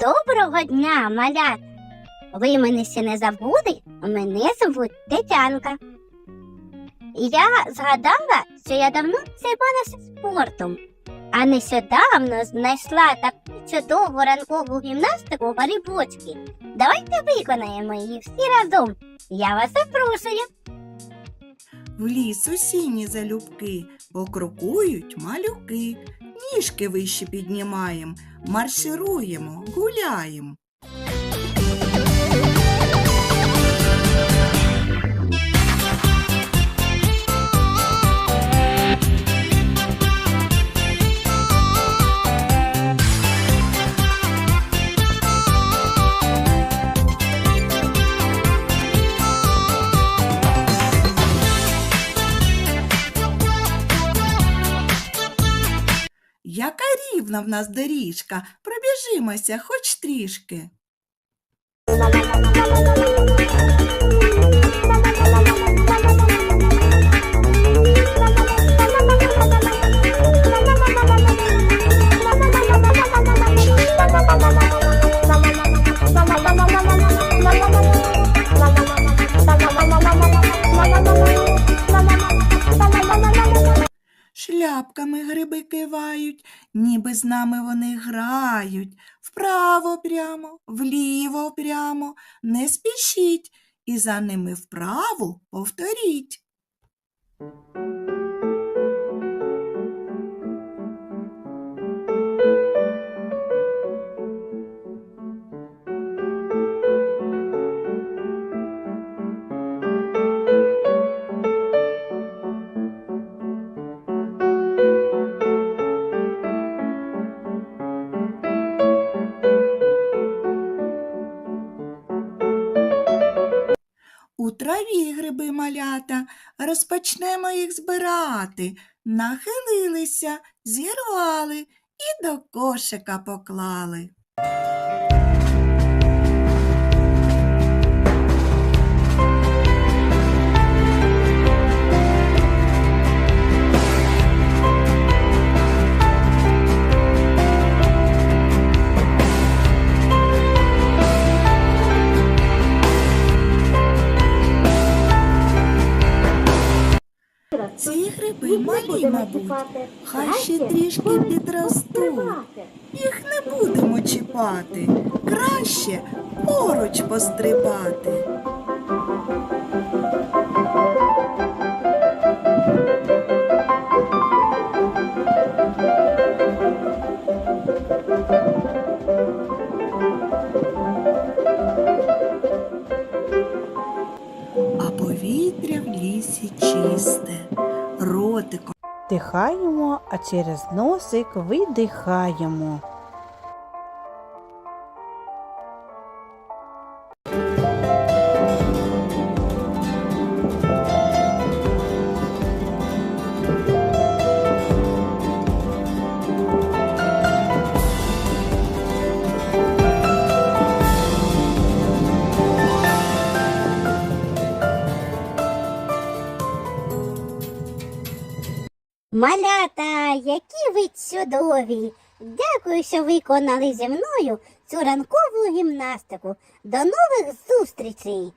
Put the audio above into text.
Доброго дня, малят! Ви мене ще не забули? Мене звуть Тетянка. Я згадала, що я давно займалася спортом, а нещодавно знайшла таку чудову ранкову гімнастику грибочки. Давайте виконаємо її всі разом. Я вас запрошую. В ліс осінні залюбки покрокують малюки, ніжки вище піднімаємо, маршируємо, гуляєм. Яка рівна в нас доріжка, пробіжимося хоч трішки. Шляпками гриби кивають, ніби з нами вони грають. Вправо прямо, вліво прямо, не спішіть, і за ними вправу повторіть. У траві гриби малята, розпочнемо їх збирати. Нахилилися, зірвали і до кошика поклали. Гриби малі, мабуть, хай ще трішки підростуть. Їх не будемо чіпати, краще поруч пострибати. Повітря в лісі чисте, ротиком. Вдихаємо, а через носик видихаємо. Малята, які ви чудові! Дякую, що виконали зі мною цю ранкову гімнастику. До нових зустрічей!